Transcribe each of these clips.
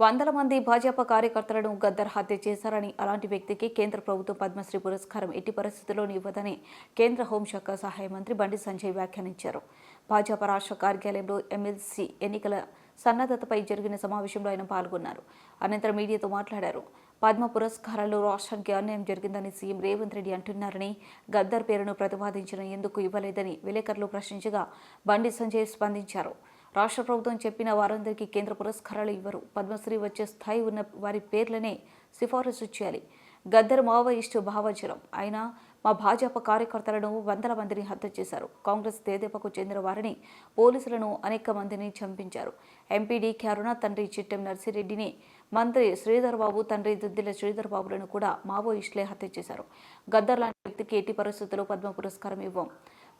వందల మంది భాజపా కార్యకర్తలను గద్దర్ హత్య చేశారని అలాంటి వ్యక్తికి కేంద్ర ప్రభుత్వం పద్మశ్రీ పురస్కారం ఎట్టి పరిస్థితుల్లోనూ ఇవ్వదని కేంద్ర హోంశాఖ సహాయ మంత్రి బండి సంజయ్ వ్యాఖ్యానించారు. భాజపా రాష్ట్ర కార్యాలయంలో ఎమ్మెల్సీ ఎన్నికల సన్నద్ధతపై జరిగిన సమావేశంలో ఆయన పాల్గొన్నారు. అనంతరం మీడియాతో మాట్లాడారు. పద్మ పురస్కారాల్లో రాష్ట్రానికి అన్యాయం జరిగిందని సీఎం రేవంత్ రెడ్డి అంటున్నారని గద్దర్ పేరును ప్రతిపాదించిన ఎందుకు ఇవ్వలేదని విలేకరులు ప్రశ్నించగా బండి సంజయ్ స్పందించారు. రాష్ట్ర ప్రభుత్వం చెప్పిన వారందరికీ కేంద్ర పురస్కారాలు ఇవ్వరు. పద్మశ్రీ వచ్చే స్థాయి ఉన్న వారి పేర్లనే సిఫారసు చేయాలి. గద్దర్ మావోయిస్టు భావజలం. ఆయన మా భాజపా కార్యకర్తలను వందల మందిని హత్య చేశారు. కాంగ్రెస్ తేదేపకు చెందిన వారిని పోలీసులను అనేక మందిని చంపించారు. ఎంపీడీ కరుణ తండ్రి చిట్టెం నర్సిరెడ్డిని మంత్రి శ్రీధర్ బాబు తండ్రి దుద్దిల శ్రీధర్ బాబులను కూడా మావోయిస్టులే హత్య చేశారు. గద్దర్ లాంటి వ్యక్తికి ఎట్టి పరిస్థితుల్లో పద్మ పురస్కారం ఇవ్వం.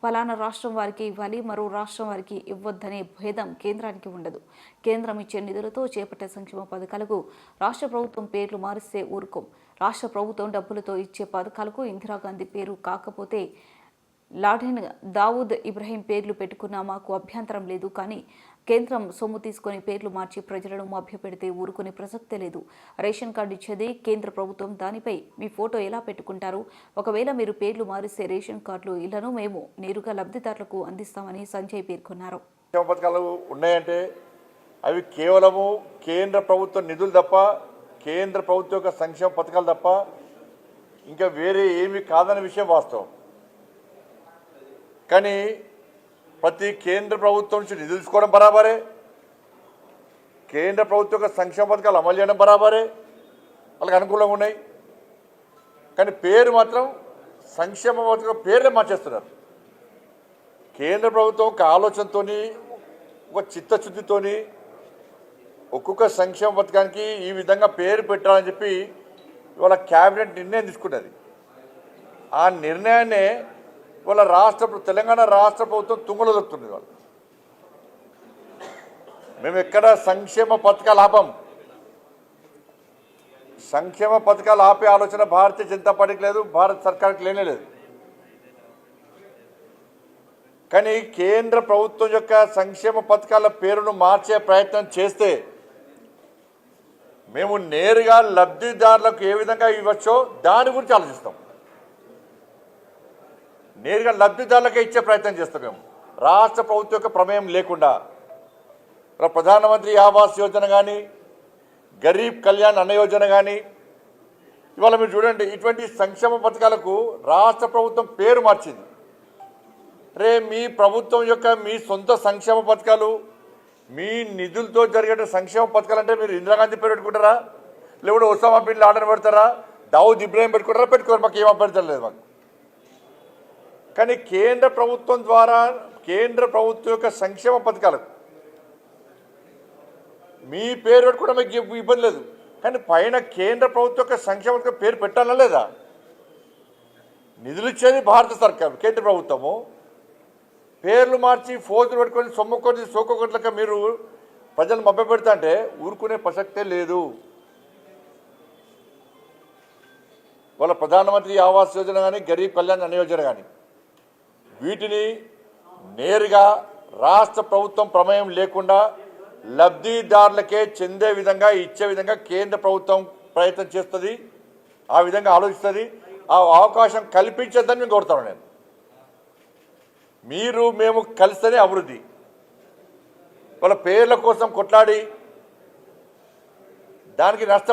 ఫలానా రాష్ట్రం వారికి ఇవ్వాలి మరో రాష్ట్రం వారికి ఇవ్వద్దనే భేదం కేంద్రానికి ఉండదు. కేంద్రం ఇచ్చే నిధులతో చేపట్టే సంక్షేమ పథకాలకు రాష్ట్ర ప్రభుత్వం పేర్లు మారిస్తే ఊరుకోం. రాష్ట్ర ప్రభుత్వం డబ్బులతో ఇచ్చే పథకాలకు ఇందిరాగాంధీ పేరు కాకపోతే లాడెన్ దావూద్ ఇబ్రహీం పేర్లు పెట్టుకున్నా మాకు అభ్యంతరం లేదు కానీ కేంద్రం సొమ్ము తీసుకొని పేర్లు మార్చి ప్రజలను మభ్యపెడితే ఊరుకునే ప్రసక్తే లేదు. రేషన్ కార్డు ఇచ్చేది కేంద్ర ప్రభుత్వం. దానిపై మీ ఫోటో ఎలా పెట్టుకుంటారు? ఒకవేళ మీరు పేర్లు మారిస్తే రేషన్ కార్డులు ఇళ్ళను మేము నేరుగా లబ్ధిదారులకు అందిస్తామని సంజయ్ పేర్కొన్నారు. పథకాలు ఉన్నాయంటే అవి కేవలము కేంద్ర ప్రభుత్వ నిధులు తప్ప కేంద్ర ప్రభుత్వ యొక్క సంక్షేమ పథకాలు తప్ప ఇంకా వేరే ఏమీ కాదన్న విషయం వాస్తవం. కానీ ప్రతి కేంద్ర ప్రభుత్వం నుంచి నిధులు తీసుకోవడం బరాబరే. కేంద్ర ప్రభుత్వం యొక్క సంక్షేమ పథకాలు అమలు చేయడం బరాబరే. వాళ్ళకి అనుకూలంగా ఉన్నాయి. కానీ పేరు మాత్రం సంక్షేమ పథకం పేరే మార్చేస్తున్నారు. కేంద్ర ప్రభుత్వం ఒక ఆలోచనతో ఒక చిత్తశుద్ధితోని ఒక్కొక్క సంక్షేమ పథకానికి ఈ విధంగా పేరు పెట్టాలని చెప్పి ఇవాళ క్యాబినెట్ నిర్ణయం తీసుకున్నది. ఆ నిర్ణయాన్నే ఇవాళ రాష్ట్ర తెలంగాణ రాష్ట్ర ప్రభుత్వం తుంగలు దొరుకుతుంది వాళ్ళు. మేము ఎక్కడ సంక్షేమ పథకాలు ఆపం. సంక్షేమ పథకాలు ఆపే ఆలోచన భారతీయ జనతా పార్టీకి లేదు భారత సర్కార్కి లేనే లేదు. కానీ కేంద్ర ప్రభుత్వం యొక్క సంక్షేమ పథకాల పేరును మార్చే ప్రయత్నం చేస్తే మేము నేరుగా లబ్ధిదారులకు ఏ విధంగా ఇవ్వచ్చో దాని గురించి ఆలోచిస్తాం. నేరుగా లబ్ధిదారులకే ఇచ్చే ప్రయత్నం చేస్తాం మేము. రాష్ట్ర ప్రభుత్వం యొక్క ప్రమేయం లేకుండా. ప్రధానమంత్రి ఆవాస్ యోజన కానీ గరీబ్ కళ్యాణ్ అన్న యోజన కానీ ఇవాళ మీరు చూడండి ఇటువంటి సంక్షేమ పథకాలకు రాష్ట్ర ప్రభుత్వం పేరు మార్చింది. రే మీ ప్రభుత్వం యొక్క మీ సొంత సంక్షేమ పథకాలు మీ నిధులతో జరిగే సంక్షేమ పథకాలు అంటే మీరు ఇందిరాగాంధీ పేరు పెట్టుకుంటారా? లేకుంటే ఒసామా బిన్ లాడన్ పెడతారా? దావుద్ ఇబ్రాహిం పెట్టుకుంటారా? పెట్టుకోరు మాకు ఏం అభ్యర్థం లేదు మాకు. కానీ కేంద్ర ప్రభుత్వం ద్వారా కేంద్ర ప్రభుత్వం యొక్క సంక్షేమ పథకాలు. మీ పేరు పెట్టుకోవడం మీకు ఇబ్బంది లేదు. కానీ పైన కేంద్ర ప్రభుత్వం యొక్క సంక్షేమ పథకం పేరు పెట్టాలా లేదా? నిధులు ఇచ్చేది భారత సర్కారు కేంద్ర ప్రభుత్వము. పేర్లు మార్చి ఫోజులు పెట్టుకొని సొమ్ము కొద్ది సోకొకట్లక మీరు ప్రజలు మభ్య పెడతా అంటే ఊరుకునే ప్రసక్తే లేదు. వాళ్ళ ప్రధానమంత్రి ఆవాస్ యోజన కానీ గరీబ్ కళ్యాణ్ అన్న యోజన కానీ వీటిని నేరుగా రాష్ట్ర ప్రభుత్వం ప్రమేయం లేకుండా లబ్ధిదారులకే చెందే విధంగా ఇచ్చే విధంగా కేంద్ర ప్రభుత్వం ప్రయత్నం చేస్తుంది ఆ విధంగా ఆలోచిస్తుంది. ఆ అవకాశం కల్పించద్దని మేము కోరుతాను నేను. మీరు మేము కలిస్తేనే అభివృద్ధి. వాళ్ళ పేర్ల కోసం కొట్లాడి దానికి నష్టం